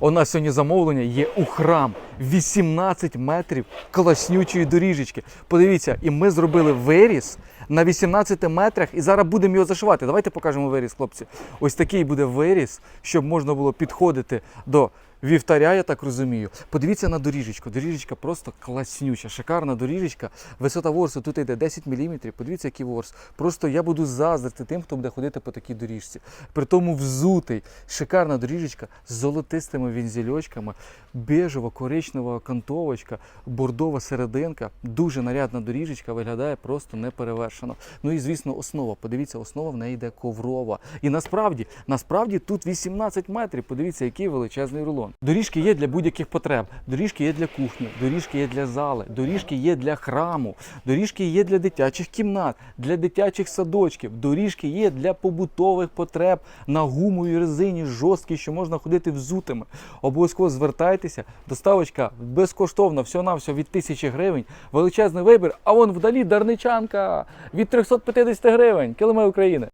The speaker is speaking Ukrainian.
У нас сьогодні замовлення є у храм 18 метрів класнючої доріжечки. Подивіться, і ми зробили виріс на 18 метрах, і зараз будемо його зашивати. Давайте покажемо виріс, хлопці. Ось такий буде виріс, щоб можна було підходити до вівтаря, я так розумію. Подивіться на доріжечку. Доріжечка просто класнюча, шикарна доріжечка. Висота ворсу тут йде 10 мм. Подивіться, який ворс. Просто я буду заздрити тим, хто буде ходити по такій доріжці. При тому взутий. Шикарна доріжечка з золотистими вінзельочками, бежева, коричнева окантовочка, бордова серединка. Дуже нарядна доріжечка, виглядає просто неперевершено. Ну і звісно, основа. Подивіться, основа в неї йде коврова. І насправді, насправді тут 18 метрів. Подивіться, який величезний рулон. Доріжки є для будь-яких потреб. Доріжки є для кухні, доріжки є для зали, доріжки є для храму, доріжки є для дитячих кімнат, для дитячих садочків, доріжки є для побутових потреб на гумовій резині, жорсткій, що можна ходити взутими. Обов'язково звертайтеся. Доставочка безкоштовна, всього-навсього від 1000 гривень. Величезний вибір. А вон вдалі Дарничанка від 350 гривень. Килими України.